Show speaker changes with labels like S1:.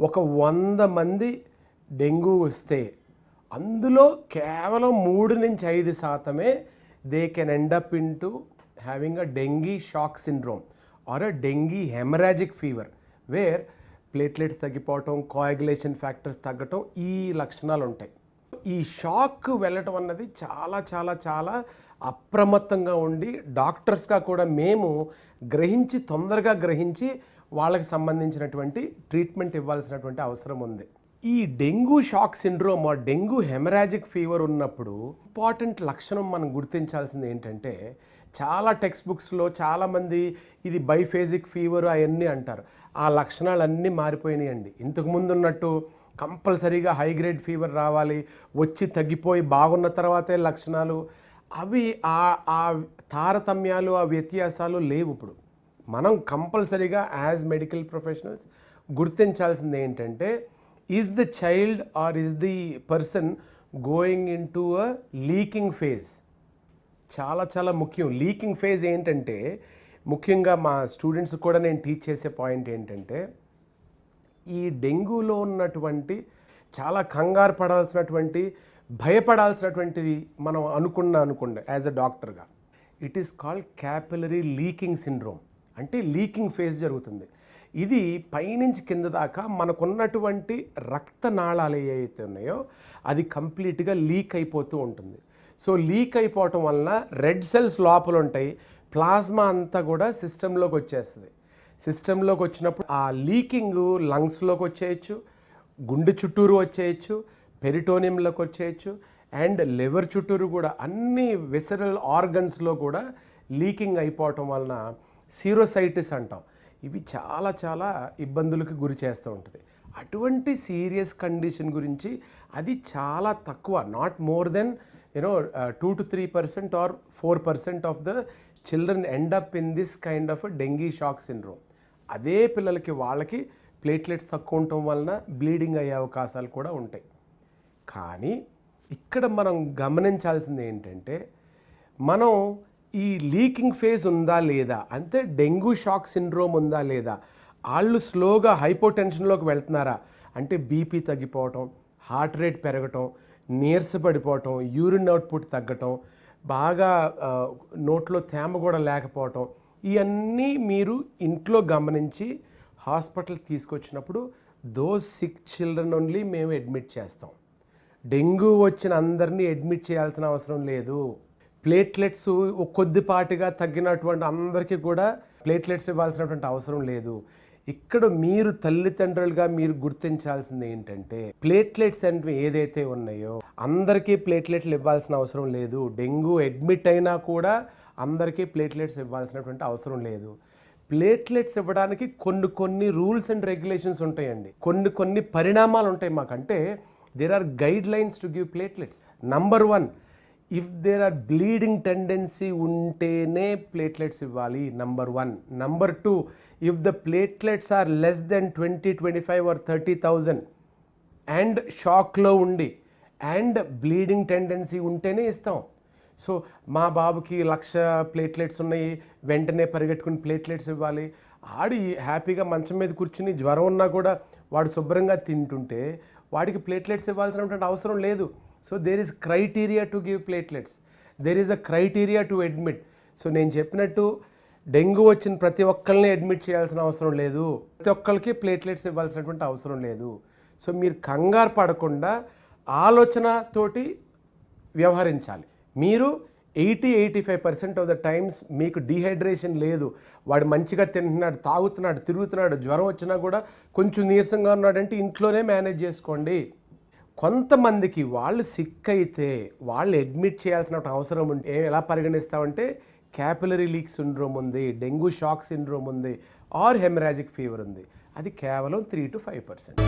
S1: ఒక వంద మంది డెంగ్యూ వస్తే అందులో కేవలం మూడు నుంచి ఐదు శాతమే they can end up into having a dengue shock syndrome or a dengue haemorrhagic fever where platelets తగ్గిపోవటం coagulation factors తగ్గటం ఈ లక్షణాలు ఉంటాయి. ఈ షాక్ వెళ్ళటం అన్నది చాలా చాలా చాలా అప్రమత్తంగా ఉండి డాక్టర్స్గా కూడా మేము గ్రహించి తొందరగా గ్రహించి వాళ్ళకి సంబంధించినటువంటి ట్రీట్మెంట్ ఇవ్వాల్సినటువంటి అవసరం ఉంది. ఈ డెంగ్యూ షాక్ సిండ్రోమ్ ఆ డెంగ్యూ హెమరాజిక్ ఫీవర్ ఉన్నప్పుడు ఇంపార్టెంట్ లక్షణం మనం గుర్తించాల్సింది ఏంటంటే చాలా టెక్స్ట్ బుక్స్లో చాలామంది ఇది బైఫేజిక్ ఫీవర్ అవన్నీ అంటారు. ఆ లక్షణాలన్నీ మారిపోయినాయండి. ఇంతకుముందు ఉన్నట్టు కంపల్సరీగా హై గ్రేడ్ ఫీవర్ రావాలి వచ్చి తగ్గిపోయి బాగున్న తర్వాతే లక్షణాలు. అవి ఆ ఆ తారతమ్యాలు ఆ వ్యత్యాసాలు లేవు ఇప్పుడు. మనం కంపల్సరీగా యాజ్ మెడికల్ ప్రొఫెషనల్స్ గుర్తించాల్సింది ఏంటంటే is the child or is the person going into a leaking phase చాలా చాలా ముఖ్యం. లీకింగ్ ఫేజ్ ఏంటంటే ముఖ్యంగా మా స్టూడెంట్స్ కూడా నేను టీచ్ చేసే పాయింట్ ఏంటంటే ఈ డెంగ్యూలో ఉన్నటువంటి చాలా కంగారు పడాల్సినటువంటి భయపడాల్సినటువంటిది మనం అనుకున్న అనుకోండి యాజ్ అ డాక్టర్గా it is called capillary leaking syndrome అంటే లీకింగ్ ఫేజ్ జరుగుతుంది. ఇది పైనుంచి కింద దాకా మనకున్నటువంటి రక్తనాళాలు ఏవైతే ఉన్నాయో అది కంప్లీట్గా లీక్ అయిపోతూ ఉంటుంది. సో లీక్ అయిపోవటం వలన రెడ్ సెల్స్ లోపల ఉంటాయి ప్లాస్మా అంతా కూడా సిస్టంలోకి వచ్చేస్తుంది. సిస్టంలోకి వచ్చినప్పుడు ఆ లీకింగ్ లంగ్స్లోకి వచ్చేయచ్చు గుండె చుట్టూరు వచ్చేయచ్చు పెరిటోనియంలోకి వచ్చేయచ్చు అండ్ లివర్ చుట్టూరు కూడా అన్ని విసరల్ ఆర్గన్స్లో కూడా లీకింగ్ అయిపోవటం వలన సీరోసైటిస్ అంటాం. ఇవి చాలా చాలా ఇబ్బందులకు గురి చేస్తూ ఉంటుంది. అటువంటి సీరియస్ కండిషన్ గురించి అది చాలా తక్కువ not more than you know two to three percent or four percent of the children end up in this kind of dengue shock syndrome. అదే పిల్లలకి వాళ్ళకి ప్లేట్లెట్స్ తక్కువ ఉండటం వలన బ్లీడింగ్ అయ్యే అవకాశాలు కూడా ఉంటాయి. కానీ ఇక్కడ మనం గమనించాల్సింది ఏంటంటే మనం ఈ లీకింగ్ ఫేజ్ ఉందా లేదా? అంటే డెంగ్యూ షాక్ సిండ్రోమ్ ఉందా లేదా? వాళ్ళు స్లోగా హైపోటెన్షన్లోకి వెళ్తున్నారా? అంటే బీపీ తగ్గిపోవటం హార్ట్ రేట్ పెరగటం నీరసపడిపోవటం యూరిన్ అవుట్పుట్ తగ్గటం బాగా నోట్లో తేమ కూడా లేకపోవటం ఇవన్నీ మీరు ఇంట్లో గమనించి హాస్పిటల్ తీసుకొచ్చినప్పుడు దోస్ సిక్ చిల్డ్రన్ ఓన్లీ మేము అడ్మిట్ చేస్తాం. డెంగ్యూ వచ్చిన అందరినీ అడ్మిట్ చేయాల్సిన అవసరం లేదు. ప్లేట్లెట్స్ కొద్దిపాటిగా తగ్గినటువంటి అందరికీ కూడా ప్లేట్లెట్స్ ఇవ్వాల్సినటువంటి అవసరం లేదు. ఇక్కడ మీరు తల్లిదండ్రులుగా మీరు గుర్తించాల్సింది ఏంటంటే ప్లేట్లెట్స్ అంటే ఏదైతే ఉన్నాయో అందరికీ ప్లేట్లెట్లు ఇవ్వాల్సిన అవసరం లేదు. డెంగ్యూ అడ్మిట్ అయినా కూడా అందరికీ ప్లేట్లెట్స్ ఇవ్వాల్సినటువంటి అవసరం లేదు. ప్లేట్లెట్స్ ఇవ్వడానికి కొన్ని కొన్ని రూల్స్ అండ్ రెగ్యులేషన్స్ ఉంటాయండి. కొన్ని కొన్ని పరిణామాలు ఉంటాయి మాకంటే there are guidelines to give platelets. Number one if there are bleeding tendency ఉంటేనే ప్లేట్లెట్స్ ఇవ్వాలి number one number two if the platelets are less than twenty twenty five or thirty thousand and షాక్లో ఉండి and bleeding tendency ఉంటేనే ఇస్తాం. So మా బాబుకి లక్ష platelets ఉన్నాయి వెంటనే పరిగెట్టుకుని ప్లేట్లెట్స్ ఇవ్వాలి. ఆడి హ్యాపీగా మంచం మీద కూర్చుని జ్వరం ఉన్నా కూడా వాడు శుభ్రంగా తింటుంటే వాడికి ప్లేట్లెట్స్ ఇవ్వాల్సినటువంటి అవసరం లేదు. So there is criteria to give platelets. There is a criteria to admit. So నేను చెప్పినట్టు డెంగ్యూ వచ్చిన ప్రతి ఒక్కరిని అడ్మిట్ చేయాల్సిన అవసరం లేదు. ప్రతి ఒక్కరికి ప్లేట్లెట్స్ ఇవ్వాల్సినటువంటి అవసరం లేదు. సో మీరు కంగారు పడకుండా ఆలోచనతోటి వ్యవహరించాలి. మీరు eighty eighty five percent of the times మీకు డీహైడ్రేషన్ లేదు. వాడు మంచిగా తింటున్నాడు తాగుతున్నాడు తిరుగుతున్నాడు జ్వరం వచ్చినా కూడా కొంచెం నీరసంగా ఉన్నాడంటే ఇంట్లోనే మేనేజ్ చేసుకోండి. కొంతమందికి వాళ్ళు సిక్ అయితే వాళ్ళు అడ్మిట్ చేయాల్సిన అవసరం ఉంటే ఎలా పరిగణిస్తామంటే క్యాపిలరీ లీక్ సిండ్రోమ్ ఉంది డెంగ్యూ షాక్ సిండ్రోమ్ ఉంది ఆర్ హెమరాజిక్ ఫీవర్ ఉంది. అది కేవలం త్రీ టు ఫైవ్ పర్సెంట్